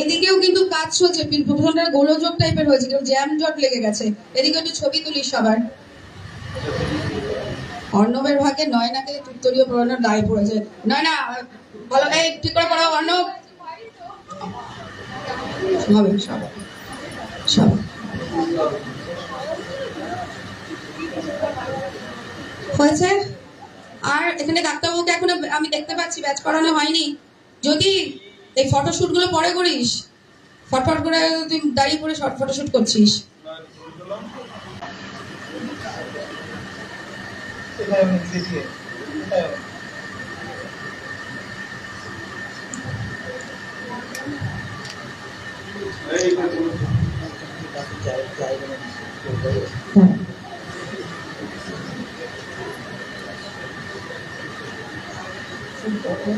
এদিকেও কিন্তু কাজ চলছে। প্রথমটা গোলযোগ টাইপের হয়েছে কেউ জ্যাম জট লেগে গেছে। এদিকে একটু ছবি তুলিস সবার। অর্ণবের ভাগে নয়নাকে উত্তরীয় পড়ানোর দায় পড়েছে। নয়না, বলো এই ঠিক করে পড়াও, অর্ণব। হবে, সব। সব। হয়েছে? আর এখানে ডাক্তারবাবুকে এখন আমি দেখতে পাচ্ছি, ব্যাচ করানো হয়নি। যদি এই ফটোশুটগুলো পরে করিস। ফটফট করে তুই দাঁড়িয়ে শর্ট ফটোশুট করছিস।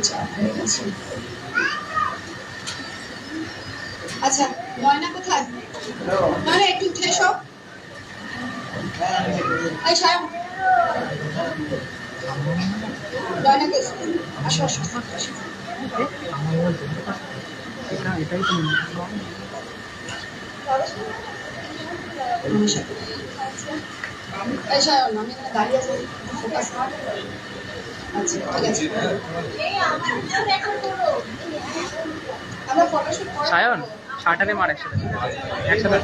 চাপ হয়ে। গেছে আচ্ছা ময়না কোথায়? নয়না একটু উঠে এসো। এই আসো আসো আসো। এই আমি এখানে দাঁড়িয়ে আছি। ফোকাস আচ্ছা ঠিক আছে। আমরা ফটোশুট সায়ন? মার একসাথে। একসাথে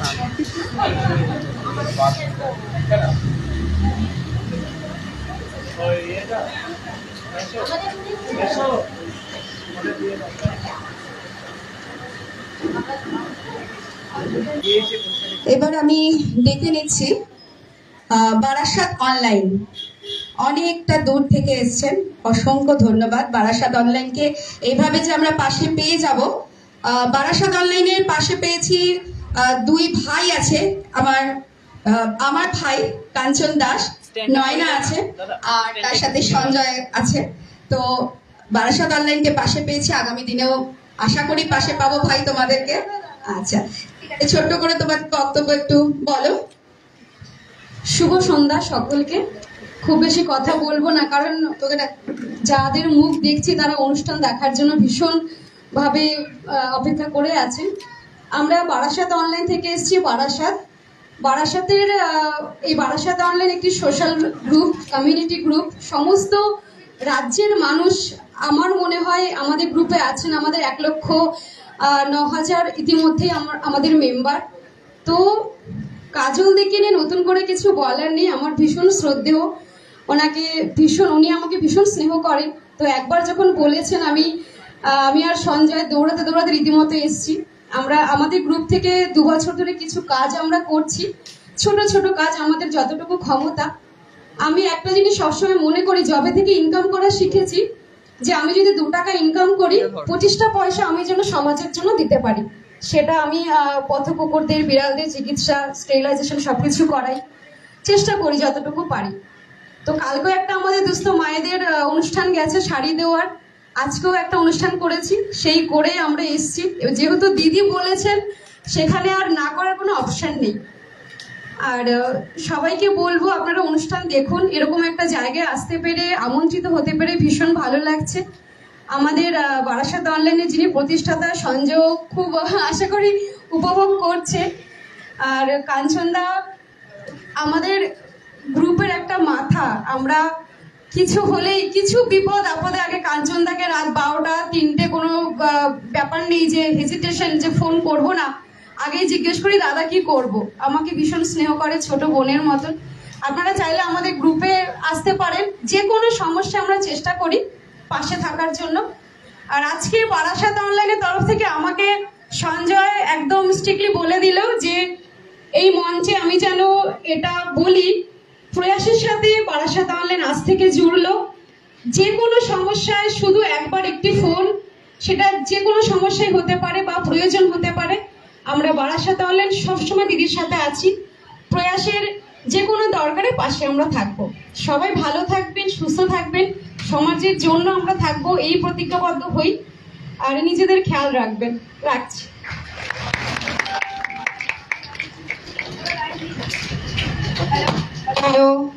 এবার আমি ডেকে নিচ্ছি বারাসাত অনলাইন অনেকটা দূর থেকে এসছেন। অসংখ্য ধন্যবাদ। বারাসাত অনলাইনকে এইভাবে যে আমরা পাশে পেয়ে যাব বারাসাত অনলাইনের পাশে পেয়েছি দুই ভাই আছে আমার আমার ভাই কাঞ্চন দাস নয়না আছে আর তার সাথে সঞ্জয় আছে। তো বারাসাত অনলাইনকে পাশে পেয়েছি আগামী দিনেও আশা করি পাশে পাবো ভাই তোমাদেরকে। আচ্ছা ছোট্ট করে তোমার বক্তব্য একটু বলো। শুভ সন্ধ্যা সকলকে। খুব বেশি কথা বলব না কারণ তোকে যাদের মুখ দেখছি তারা অনুষ্ঠান দেখার জন্য ভীষণ ভাবে অপেক্ষা করে আছেন আমরা বারাসাত অনলাইন থেকে এসেছি, বারাসাত। বারাসাতের এই বারাসাত অনলাইন একটি সোশ্যাল গ্রুপ কমিউনিটি গ্রুপ সমস্ত রাজ্যের মানুষ আমার মনে হয় আমাদের গ্রুপে আছেন, আমাদের এক লক্ষ ন হাজার ইতিমধ্যেই আমাদের মেম্বার তো কাজল দেখে নিয়ে নতুন করে কিছু বলার নেই, আমার ভীষণ শ্রদ্ধেয়। ওনাকে ভীষণ, উনি আমাকে ভীষণ স্নেহ করেন। তো একবার যখন বলেছেন আমি আমি আর সঞ্জয় দৌড়াতে দৌড়াতে রীতিমতো এসেছি। আমরা, আমাদের গ্রুপ থেকে দু বছর ধরে কিছু কাজ আমরা করছি। ছোট ছোট কাজ আমাদের যতটুকু ক্ষমতা। আমি একটা জিনিস সবসময় মনে করি জবে থেকে ইনকাম করা শিখেছি যে আমি যদি দু টাকা ইনকাম করি, পঁচিশটা পয়সা আমি যেন সমাজের জন্য দিতে পারি। সেটা আমি পথ কুকুরদের বিড়ালদের চিকিৎসা স্টেরিলাইজেশন সবকিছু করাই। চেষ্টা করি যতটুকু পারি। তো কালকেও একটা আমাদের দুস্থ মায়েদের অনুষ্ঠান গেছে শাড়ি দেওয়ার। আজকেও একটা অনুষ্ঠান করেছি, সেই করে আমরা এসেছি। যেহেতু দিদি বলেছেন, সেখানে আর না করার কোনো অপশান নেই। আর সবাইকে বলব, আপনারা অনুষ্ঠান দেখুন। এরকম একটা জায়গায় আসতে পেরে, আমন্ত্রিত হতে পেরে ভীষণ ভালো লাগছে। আমাদের বারাসাত অনলাইনে যিনি প্রতিষ্ঠাতা, সঞ্জয় খুব আশা করি উপভোগ করছে। আর, কাঞ্চনদা, আমাদের গ্রুপের একটা মাথা। আমরা কিছু হলেই, কিছু বিপদ, আপদে আগে কাঞ্চনদাকে রাত বারোটা, তিনটে কোনো ব্যাপার নেই যে হেজিটেশন যে ফোন করব না। আগেই জিজ্ঞেস করি, দাদা, কি করব? আমাকে ভীষণ স্নেহ করে, ছোট বোনের মতন। আপনারা চাইলে আমাদের গ্রুপে আসতে পারেন। যে কোনো সমস্যা আমরা চেষ্টা করি পাশে থাকার জন্য। আর আজকে বারাসাত অনলাইনের তরফ থেকে আমাকে সঞ্জয় একদম স্ট্রিক্টলি বলে দিল যে, এই মঞ্চে আমি যেন এটা বলি প্রয়াসের সাথে বারাসাত অনলাইন আজ থেকে জুড়লো। যে কোনো সমস্যায় শুধু একবার একটি ফোন সেটা যে কোনো সমস্যায় হতে পারে বা প্রয়োজন হতে পারে। আমরা বারাসাত অনলাইন সবসময় দিদির সাথে আছি। প্রয়াসের যে কোনো দরকারে পাশে আমরা থাকব। সবাই ভালো থাকবেন, সুস্থ থাকবেন। সমাজের জন্য আমরা থাকব, এই প্রতিজ্ঞাবদ্ধ হই। আর নিজেদের খেয়াল রাখবেন। রাখছি। Hello.